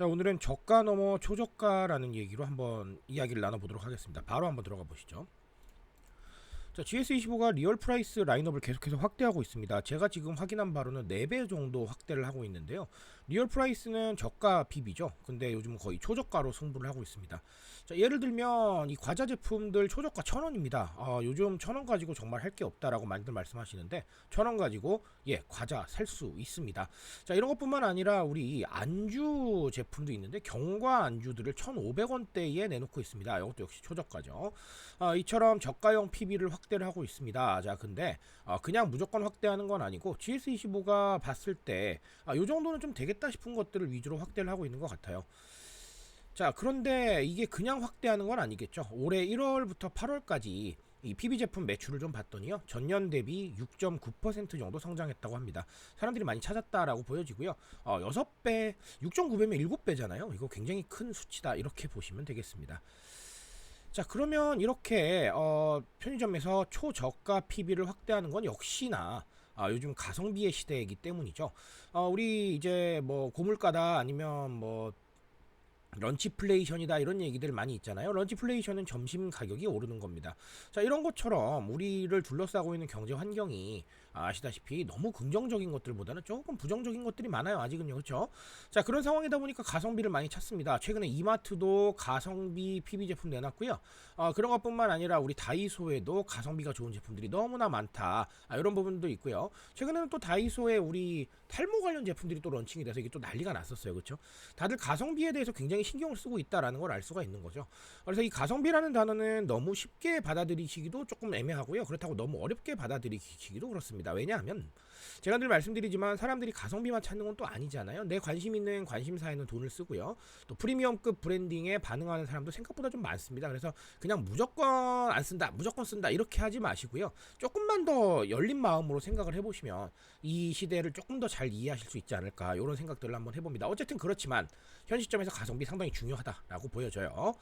자 오늘은 저가 넘어 초저가라는 얘기로 한번 이야기를 나눠보도록 하겠습니다. 바로 한번 들어가 보시죠. 자 GS25가 리얼 프라이스 라인업을 계속해서 확대하고 있습니다. 제가 지금 확인한 바로는 4배 정도 확대를 하고 있는데요. 리얼 프라이스는 저가 PB죠. 근데 요즘 거의 초저가로 승부를 하고 있습니다. 자 예를 들면 이 과자 제품들 초저가 1000원입니다. 아, 요즘 1000원 가지고 정말 할 게 없다라고 많이들 말씀하시는데 1000원 가지고 예 과자 살 수 있습니다. 자 이런 것뿐만 아니라 우리 안주 제품도 있는데 경과 안주들을 1,500원대에 내놓고 있습니다. 이것도 역시 초저가죠. 아, 이처럼 저가형 PB를 확대를 하고 있습니다. 자 근데 아, 그냥 무조건 확대하는 건 아니고 GS25가 봤을 때 아, 요 정도는 좀 되겠다 싶은 것들을 위주로 확대를 하고 있는 것 같아요. 자 그런데 이게 그냥 확대하는 건 아니겠죠. 올해 1월부터 8월까지 이 PB 제품 매출을 좀 봤더니요 전년 대비 6.9% 정도 성장했다고 합니다. 사람들이 많이 찾았다라고 보여지고요. 어, 6배, 6.9배면 7배잖아요. 이거 굉장히 큰 수치다 이렇게 보시면 되겠습니다. 자 그러면 이렇게 어, 편의점에서 초저가 PB를 확대하는 건 역시나 아, 요즘 가성비의 시대이기 때문이죠. 어, 우리 이제 뭐 고물가다 아니면 뭐 런치플레이션이다 이런 얘기들 많이 있잖아요. 런치플레이션은 점심 가격이 오르는 겁니다. 자 이런 것처럼 우리를 둘러싸고 있는 경제 환경이 아시다시피 너무 긍정적인 것들보다는 조금 부정적인 것들이 많아요. 아직은요, 그렇죠? 자 그런 상황이다 보니까 가성비를 많이 찾습니다. 최근에 이마트도 가성비 PB 제품 내놨고요. 어, 그런 것뿐만 아니라 우리 다이소에도 가성비가 좋은 제품들이 너무나 많다. 아, 이런 부분도 있고요. 최근에는 또 다이소에 우리 탈모 관련 제품들이 또 런칭이 돼서 이게 또 난리가 났었어요, 그렇죠? 다들 가성비에 대해서 굉장히 신경을 쓰고 있다라는 걸 알 수가 있는 거죠. 그래서 이 가성비라는 단어는 너무 쉽게 받아들이시기도 조금 애매하고요. 그렇다고 너무 어렵게 받아들이시기도 그렇습니다. 왜냐하면 제가 늘 말씀드리지만 사람들이 가성비만 찾는 건 또 아니잖아요. 내 관심 있는 관심사에는 돈을 쓰고요. 또 프리미엄급 브랜딩에 반응하는 사람도 생각보다 좀 많습니다. 그래서 그냥 무조건 안 쓴다, 무조건 쓴다 이렇게 하지 마시고요. 조금만 더 열린 마음으로 생각을 해보시면 이 시대를 조금 더 잘 이해하실 수 있지 않을까 이런 생각들을 한번 해봅니다. 어쨌든 그렇지만 현 시점에서 가성비 상당히 중요하다라고 보여져요.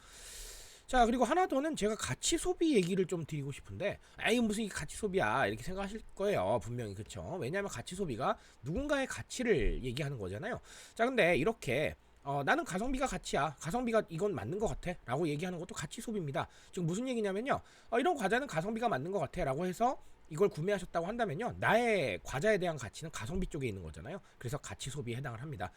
자 그리고 하나 더는 제가 가치 소비 얘기를 좀 드리고 싶은데 아이 무슨 이 가치 소비야 이렇게 생각하실 거예요 분명히 그쵸 왜냐하면 가치 소비가 누군가의 가치를 얘기하는 거잖아요 자 근데 이렇게 어, 나는 가성비가 가치야. 가성비가 이건 맞는 것 같아. 라고 얘기하는 것도 가치 소비입니다. 지금 무슨 얘기냐면요. 어, 이런 과자는 가성비가 맞는 것 같아. 라고 해서 이걸 구매하셨다고 한다면요. 나의 과자에 대한 가치는 가성비 쪽에 있는 거잖아요. 그래서 가치 소비에 해당을 합니다.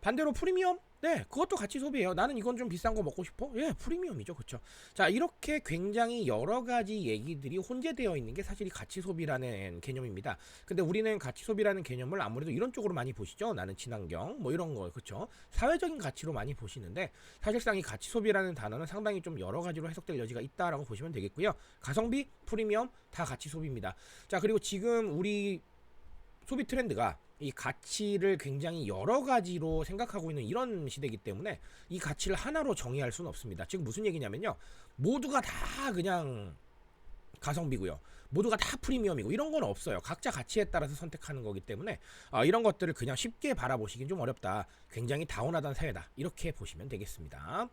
반대로 프리미엄? 네, 그것도 같이 소비해요. 나는 이건 좀 비싼 거 먹고 싶어? 예, 프리미엄이죠. 그쵸? 자, 이렇게 굉장히 여러 가지 얘기들이 혼재되어 있는 게 사실 이 가치 소비라는 개념입니다. 근데 우리는 가치 소비라는 개념을 아무래도 이런 쪽으로 많이 보시죠. 나는 친환경, 뭐 이런 거, 그쵸? 사회적인 가치로 많이 보시는데, 사실상 이 가치 소비라는 단어는 상당히 좀 여러 가지로 해석될 여지가 있다라고 보시면 되겠고요. 가성비, 프리미엄, 다 가치 소비입니다. 자, 그리고 지금 우리 소비 트렌드가 이 가치를 굉장히 여러 가지로 생각하고 있는 이런 시대이기 때문에 이 가치를 하나로 정의할 수는 없습니다. 즉 무슨 얘기냐면요. 모두가 다 그냥 가성비고요. 모두가 다 프리미엄이고 이런 건 없어요. 각자 가치에 따라서 선택하는 거기 때문에 어, 이런 것들을 그냥 쉽게 바라보시긴 좀 어렵다. 굉장히 다운하다는 사회다. 이렇게 보시면 되겠습니다.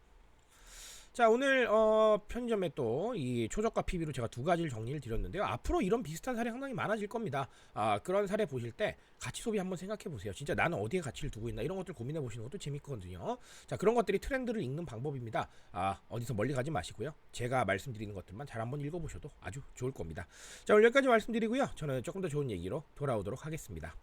자 오늘 어, 편의점에 또 이 초저가 PB로 제가 두 가지를 정리를 드렸는데요. 앞으로 이런 비슷한 사례 상당히 많아질 겁니다. 아, 그런 사례 보실 때 가치 소비 한번 생각해 보세요. 진짜 나는 어디에 가치를 두고 있나 이런 것들 고민해 보시는 것도 재밌거든요. 자 그런 것들이 트렌드를 읽는 방법입니다. 아 어디서 멀리 가지 마시고요. 제가 말씀드리는 것들만 잘 한번 읽어보셔도 아주 좋을 겁니다. 자 오늘 여기까지 말씀드리고요. 저는 조금 더 좋은 얘기로 돌아오도록 하겠습니다.